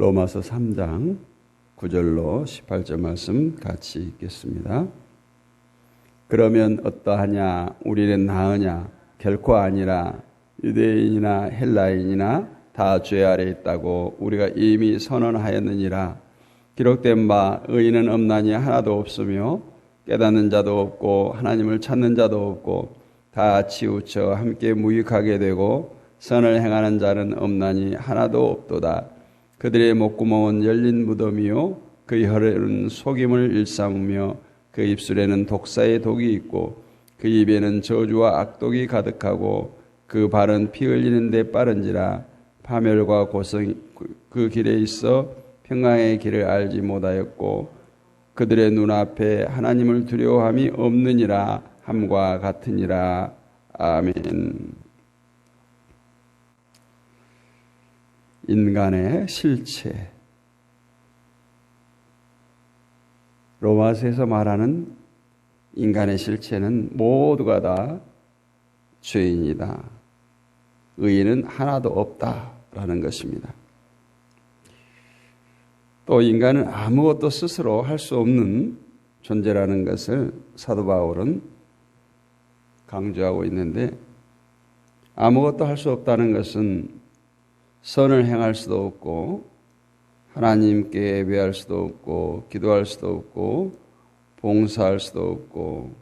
로마서 3장 9절로 18절 말씀 같이 읽겠습니다. 그러면 어떠하냐? 우리는 나으냐? 결코 아니라 유대인이나 헬라인이나 다 죄 아래 있다고 우리가 이미 선언하였느니라. 기록된 바 의인은 없나니 하나도 없으며 깨닫는 자도 없고 하나님을 찾는 자도 없고 다 치우쳐 함께 무익하게 되고 선을 행하는 자는 없나니 하나도 없도다. 그들의 목구멍은 열린 무덤이요 그 혀는 속임을 일삼으며 그 입술에는 독사의 독이 있고 그 입에는 저주와 악독이 가득하고 그 발은 피 흘리는 데 빠른지라 파멸과 고성 그 길에 있어 평강의 길을 알지 못하였고 그들의 눈앞에 하나님을 두려워함이 없느니라 함과 같으니라 아멘. 인간의 실체. 로마서에서 말하는 인간의 실체는 모두가 다 죄인이다. 의인은 하나도 없다라는 것입니다. 또 인간은 아무것도 스스로 할 수 없는 존재라는 것을 사도 바울은 강조하고 있는데 아무것도 할 수 없다는 것은 선을 행할 수도 없고 하나님께 예배할 수도 없고 기도할 수도 없고 봉사할 수도 없고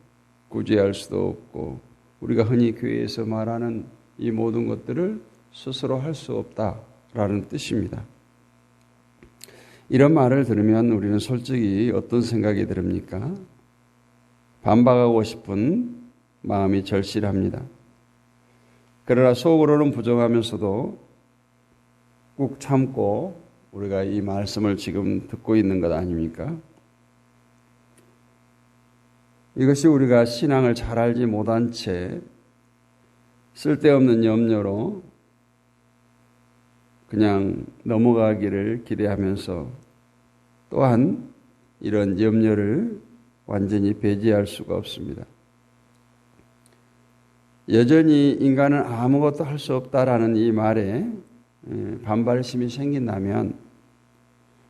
구제할 수도 없고 우리가 흔히 교회에서 말하는 이 모든 것들을 스스로 할 수 없다라는 뜻입니다. 이런 말을 들으면 우리는 솔직히 어떤 생각이 듭니까? 반박하고 싶은 마음이 절실합니다. 그러나 속으로는 부정하면서도 꾹 참고 우리가 이 말씀을 지금 듣고 있는 것 아닙니까? 이것이 우리가 신앙을 잘 알지 못한 채 쓸데없는 염려로 그냥 넘어가기를 기대하면서 또한 이런 염려를 완전히 배제할 수가 없습니다. 여전히 인간은 아무것도 할 수 없다라는 이 말에 예, 반발심이 생긴다면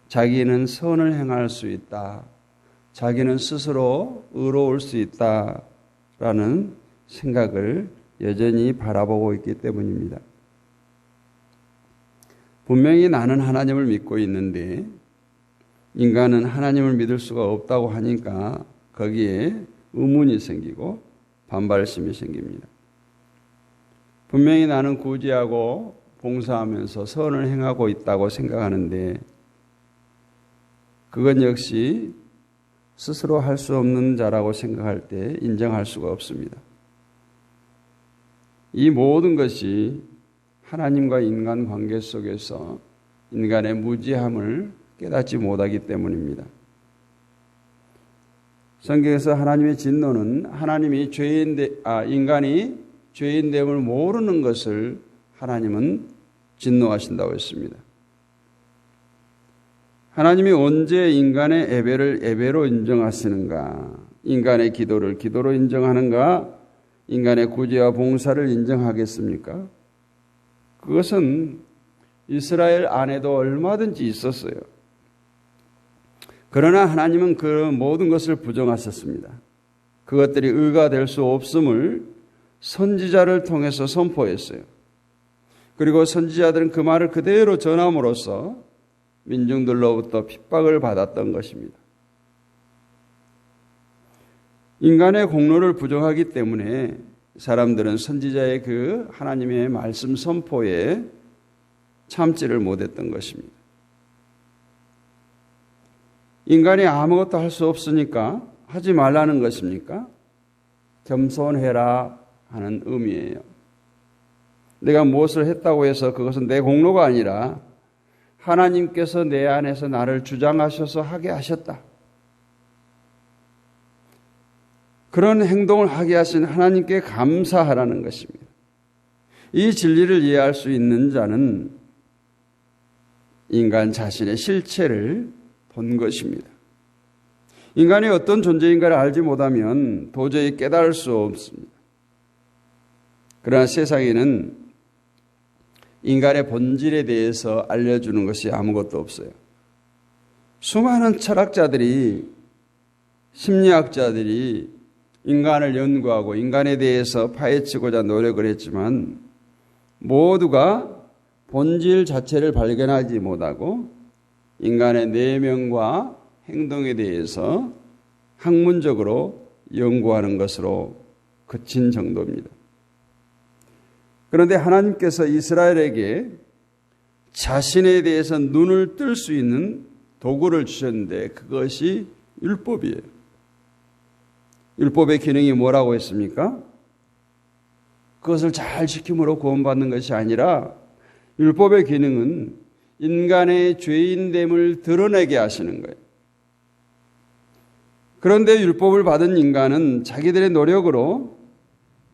자기는 선을 행할 수 있다. 자기는 스스로 의로울 수 있다라는 생각을 여전히 바라보고 있기 때문입니다. 분명히 나는 하나님을 믿고 있는데 인간은 하나님을 믿을 수가 없다고 하니까 거기에 의문이 생기고 반발심이 생깁니다. 분명히 나는 구제하고 봉사하면서 선을 행하고 있다고 생각하는데 그건 역시 스스로 할 수 없는 자라고 생각할 때 인정할 수가 없습니다. 이 모든 것이 하나님과 인간 관계 속에서 인간의 무지함을 깨닫지 못하기 때문입니다. 성경에서 하나님의 진노는 하나님이 죄인 되, 아, 인간이 죄인됨을 모르는 것을 하나님은 진노하신다고 했습니다. 하나님이 언제 인간의 예배를 예배로 인정하시는가? 인간의 기도를 기도로 인정하는가? 인간의 구제와 봉사를 인정하겠습니까? 그것은 이스라엘 안에도 얼마든지 있었어요. 그러나 하나님은 그 모든 것을 부정하셨습니다. 그것들이 의가 될 수 없음을 선지자를 통해서 선포했어요. 그리고 선지자들은 그 말을 그대로 전함으로써 민중들로부터 핍박을 받았던 것입니다. 인간의 공로를 부정하기 때문에 사람들은 선지자의 그 하나님의 말씀 선포에 참지를 못했던 것입니다. 인간이 아무것도 할 수 없으니까 하지 말라는 것입니까? 겸손해라 하는 의미예요. 내가 무엇을 했다고 해서 그것은 내 공로가 아니라 하나님께서 내 안에서 나를 주장하셔서 하게 하셨다. 그런 행동을 하게 하신 하나님께 감사하라는 것입니다. 이 진리를 이해할 수 있는 자는 인간 자신의 실체를 본 것입니다. 인간이 어떤 존재인가를 알지 못하면 도저히 깨달을 수 없습니다. 그러나 세상에는 인간의 본질에 대해서 알려주는 것이 아무것도 없어요. 수많은 철학자들이, 심리학자들이 인간을 연구하고 인간에 대해서 파헤치고자 노력을 했지만 모두가 본질 자체를 발견하지 못하고 인간의 내면과 행동에 대해서 학문적으로 연구하는 것으로 그친 정도입니다. 그런데 하나님께서 이스라엘에게 자신에 대해서 눈을 뜰 수 있는 도구를 주셨는데 그것이 율법이에요. 율법의 기능이 뭐라고 했습니까? 그것을 잘 지킴으로 구원받는 것이 아니라 율법의 기능은 인간의 죄인됨을 드러내게 하시는 거예요. 그런데 율법을 받은 인간은 자기들의 노력으로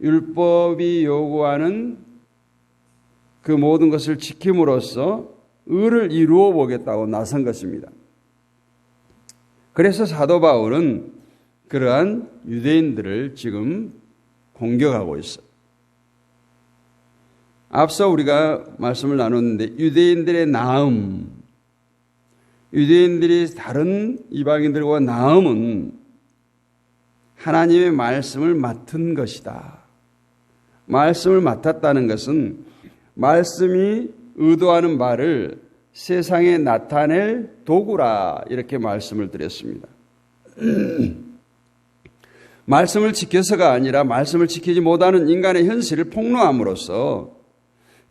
율법이 요구하는 그 모든 것을 지킴으로써 의를 이루어 보겠다고 나선 것입니다. 그래서 사도 바울은 그러한 유대인들을 지금 공격하고 있어요. 앞서 우리가 말씀을 나눴는데 유대인들의 나음, 유대인들이 다른 이방인들과 나음은 하나님의 말씀을 맡은 것이다. 말씀을 맡았다는 것은 말씀이 의도하는 바를 세상에 나타낼 도구라 이렇게 말씀을 드렸습니다. 말씀을 지켜서가 아니라 말씀을 지키지 못하는 인간의 현실을 폭로함으로써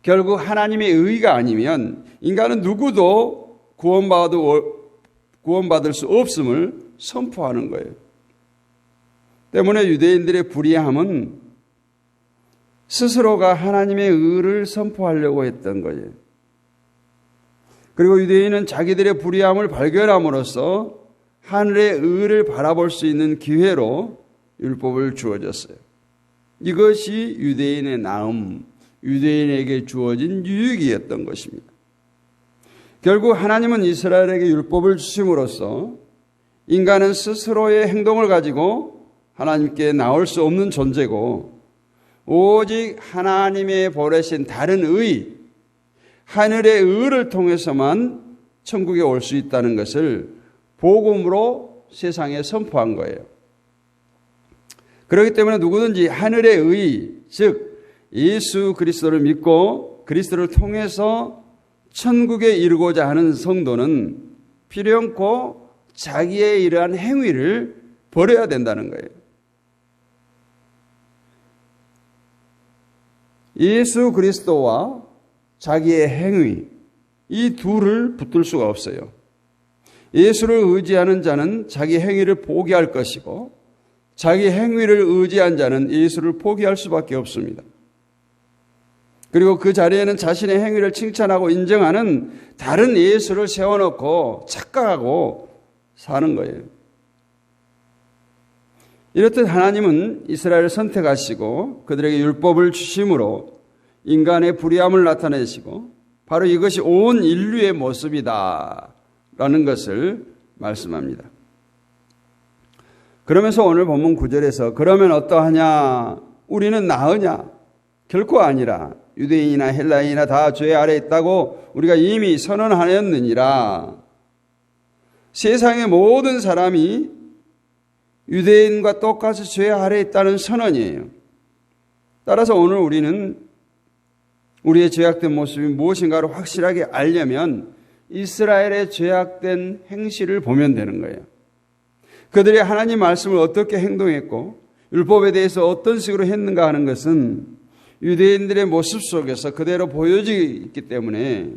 결국 하나님의 의가 아니면 인간은 누구도 구원받을, 구원받을 수 없음을 선포하는 거예요. 때문에 유대인들의 불의함은 스스로가 하나님의 의를 선포하려고 했던 거예요. 그리고 유대인은 자기들의 불의함을 발견함으로써 하늘의 의를 바라볼 수 있는 기회로 율법을 주어졌어요. 이것이 유대인의 나음, 유대인에게 주어진 유익이었던 것입니다. 결국 하나님은 이스라엘에게 율법을 주심으로써 인간은 스스로의 행동을 가지고 하나님께 나올 수 없는 존재고 오직 하나님의 보내신 다른 의, 하늘의 의를 통해서만 천국에 올 수 있다는 것을 복음으로 세상에 선포한 거예요. 그렇기 때문에 누구든지 하늘의 의, 즉 예수 그리스도를 믿고 그리스도를 통해서 천국에 이르고자 하는 성도는 필요없고 자기의 이러한 행위를 버려야 된다는 거예요. 예수 그리스도와 자기의 행위, 이 둘을 붙들 수가 없어요. 예수를 의지하는 자는 자기 행위를 포기할 것이고, 자기 행위를 의지한 자는 예수를 포기할 수밖에 없습니다. 그리고 그 자리에는 자신의 행위를 칭찬하고 인정하는 다른 예수를 세워놓고 착각하고 사는 거예요. 이렇듯 하나님은 이스라엘을 선택하시고 그들에게 율법을 주심으로 인간의 불의함을 나타내시고 바로 이것이 온 인류의 모습이다. 라는 것을 말씀합니다. 그러면서 오늘 본문 9절에서 그러면 어떠하냐? 우리는 나으냐? 결코 아니라 유대인이나 헬라인이나 다 죄 아래 있다고 우리가 이미 선언하였느니라. 세상의 모든 사람이 유대인과 똑같이 죄 아래 있다는 선언이에요. 따라서 오늘 우리는 우리의 죄악된 모습이 무엇인가를 확실하게 알려면 이스라엘의 죄악된 행실을 보면 되는 거예요. 그들이 하나님 말씀을 어떻게 행동했고 율법에 대해서 어떤 식으로 했는가 하는 것은 유대인들의 모습 속에서 그대로 보여지기 때문에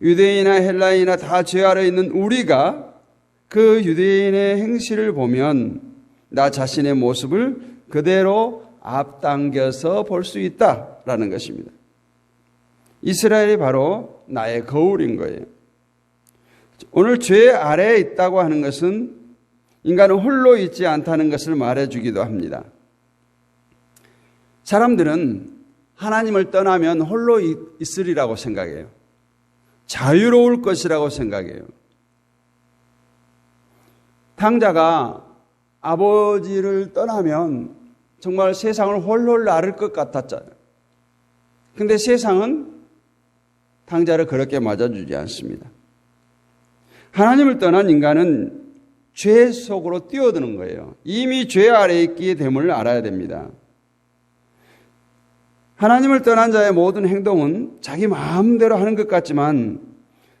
유대인이나 헬라인이나 다 죄 아래 있는 우리가 그 유대인의 행실을 보면 나 자신의 모습을 그대로 앞당겨서 볼 수 있다라는 것입니다. 이스라엘이 바로 나의 거울인 거예요. 오늘 죄 아래에 있다고 하는 것은 인간은 홀로 있지 않다는 것을 말해주기도 합니다. 사람들은 하나님을 떠나면 홀로 있으리라고 생각해요. 자유로울 것이라고 생각해요. 탕자가 아버지를 떠나면 정말 세상을 홀홀 나를 것 같았잖아요. 근데 세상은 탕자를 그렇게 맞아주지 않습니다. 하나님을 떠난 인간은 죄 속으로 뛰어드는 거예요. 이미 죄 아래에 있기 됨을 알아야 됩니다. 하나님을 떠난 자의 모든 행동은 자기 마음대로 하는 것 같지만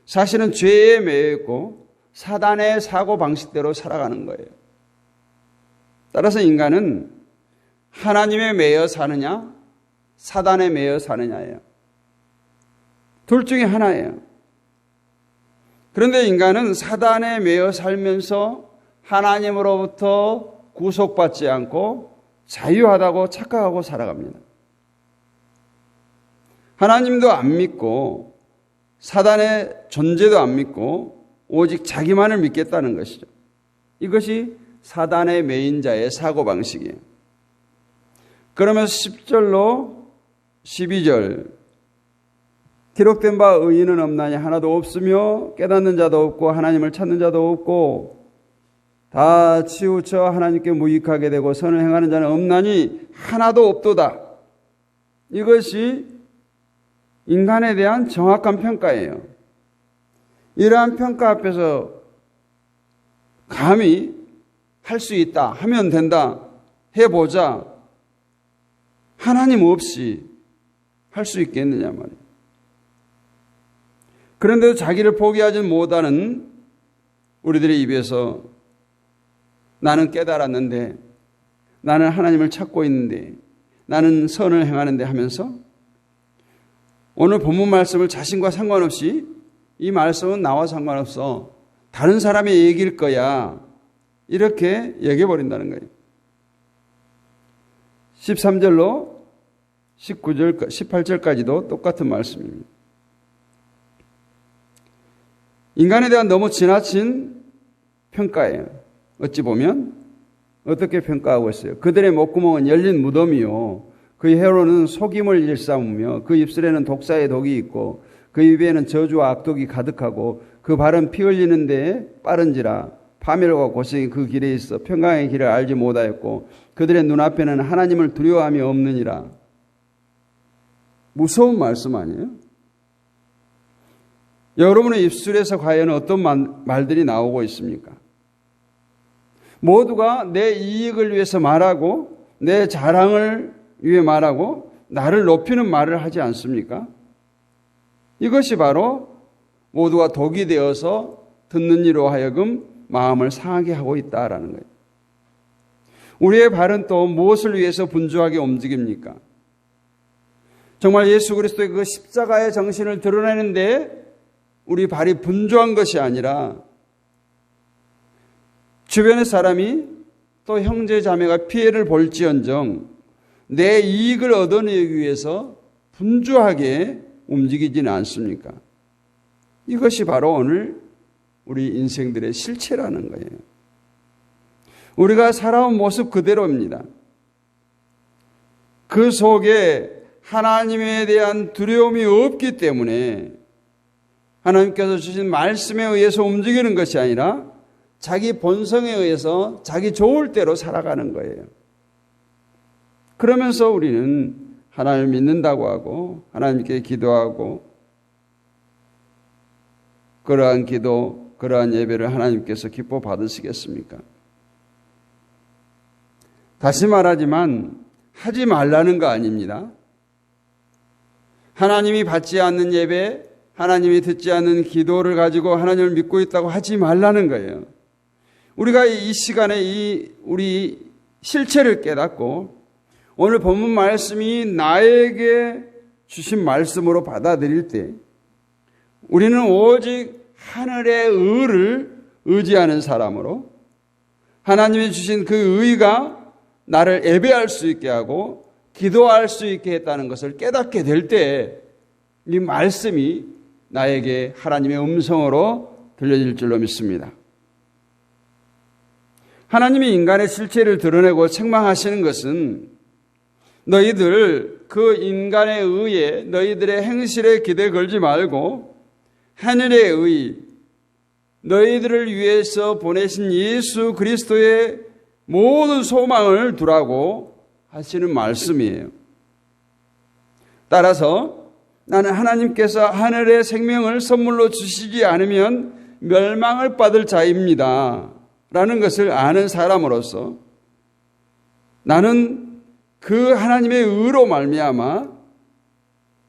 사실은 죄에 매여 있고 사단의 사고 방식대로 살아가는 거예요. 따라서 인간은 하나님에 매여 사느냐, 사단에 매여 사느냐예요. 둘 중에 하나예요. 그런데 인간은 사단에 매여 살면서 하나님으로부터 구속받지 않고 자유하다고 착각하고 살아갑니다. 하나님도 안 믿고 사단의 존재도 안 믿고 오직 자기만을 믿겠다는 것이죠. 이것이 사단의 메인자의 사고방식이에요. 그러면서 10절로 12절 기록된 바 의인은 없나니 하나도 없으며 깨닫는 자도 없고 하나님을 찾는 자도 없고 다 치우쳐 하나님께 무익하게 되고 선을 행하는 자는 없나니 하나도 없도다. 이것이 인간에 대한 정확한 평가예요. 이러한 평가 앞에서 감히 할 수 있다, 하면 된다, 해보자. 하나님 없이 할 수 있겠느냐 말이에요. 그런데도 자기를 포기하지 못하는 우리들의 입에서 나는 깨달았는데, 나는 하나님을 찾고 있는데, 나는 선을 행하는데 하면서 오늘 본문 말씀을 자신과 상관없이 이 말씀은 나와 상관없어. 다른 사람의 얘기일 거야. 이렇게 얘기해버린다는 거예요. 13절로 19절, 18절까지도 똑같은 말씀입니다. 인간에 대한 너무 지나친 평가예요. 어찌 보면 어떻게 평가하고 있어요? 그들의 목구멍은 열린 무덤이요. 그 혀로는 속임을 일삼으며 그 입술에는 독사의 독이 있고 그 입에는 저주와 악독이 가득하고 그 발은 피 흘리는데 빠른지라 파멸과 고생이 그 길에 있어 평강의 길을 알지 못하였고 그들의 눈앞에는 하나님을 두려워함이 없느니라. 무서운 말씀 아니에요? 여러분의 입술에서 과연 어떤 말들이 나오고 있습니까? 모두가 내 이익을 위해서 말하고 내 자랑을 위해 말하고 나를 높이는 말을 하지 않습니까? 이것이 바로 모두가 독이 되어서 듣는 이로 하여금 마음을 상하게 하고 있다라는 거예요. 우리의 발은 또 무엇을 위해서 분주하게 움직입니까? 정말 예수 그리스도의 그 십자가의 정신을 드러내는데 우리 발이 분주한 것이 아니라 주변의 사람이 또 형제 자매가 피해를 볼지언정 내 이익을 얻어내기 위해서 분주하게 움직이지는 않습니까? 이것이 바로 오늘 우리 인생들의 실체라는 거예요. 우리가 살아온 모습 그대로입니다. 그 속에 하나님에 대한 두려움이 없기 때문에 하나님께서 주신 말씀에 의해서 움직이는 것이 아니라 자기 본성에 의해서 자기 좋을 대로 살아가는 거예요. 그러면서 우리는 하나님을 믿는다고 하고 하나님께 기도하고 그러한 기도, 그러한 예배를 하나님께서 기뻐 받으시겠습니까? 다시 말하지만 하지 말라는 거 아닙니다. 하나님이 받지 않는 예배, 하나님이 듣지 않는 기도를 가지고 하나님을 믿고 있다고 하지 말라는 거예요. 우리가 이 시간에 이 우리 실체를 깨닫고 오늘 본문 말씀이 나에게 주신 말씀으로 받아들일 때 우리는 오직 하늘의 의를 의지하는 사람으로 하나님이 주신 그 의가 나를 예배할 수 있게 하고 기도할 수 있게 했다는 것을 깨닫게 될 때 이 말씀이 나에게 하나님의 음성으로 들려질 줄로 믿습니다. 하나님이 인간의 실체를 드러내고 책망하시는 것은 너희들 그 인간의 의에 너희들의 행실에 기대 걸지 말고 하늘의 의 너희들을 위해서 보내신 예수 그리스도의 모든 소망을 두라고 하시는 말씀이에요. 따라서 나는 하나님께서 하늘의 생명을 선물로 주시지 않으면 멸망을 받을 자입니다. 라는 것을 아는 사람으로서 나는 그 하나님의 의로 말미암아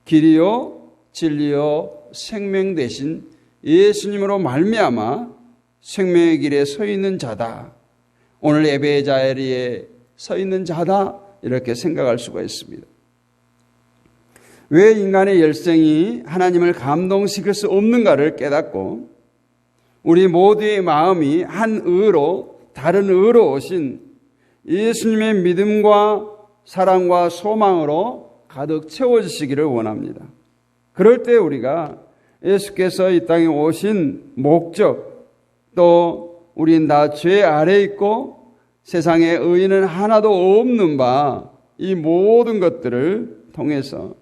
길이요 진리요 생명 대신 예수님으로 말미암아 생명의 길에 서 있는 자다. 오늘 예배의 자리에 서 있는 자다. 이렇게 생각할 수가 있습니다. 왜 인간의 열성이 하나님을 감동시킬 수 없는가를 깨닫고 우리 모두의 마음이 한 의로 다른 의로 오신 예수님의 믿음과 사랑과 소망으로 가득 채워지시기를 원합니다. 그럴 때 우리가 예수께서 이 땅에 오신 목적 또 우린 다 죄 아래 있고 세상에 의인은 하나도 없는 바 이 모든 것들을 통해서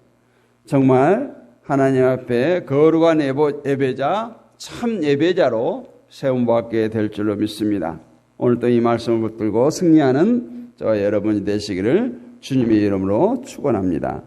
정말 하나님 앞에 거룩한 예배자 참 예배자로 세움받게 될 줄로 믿습니다. 오늘 또이 말씀을 붙들고 승리하는 저 여러분이 되시기를 주님의 이름으로 축원합니다.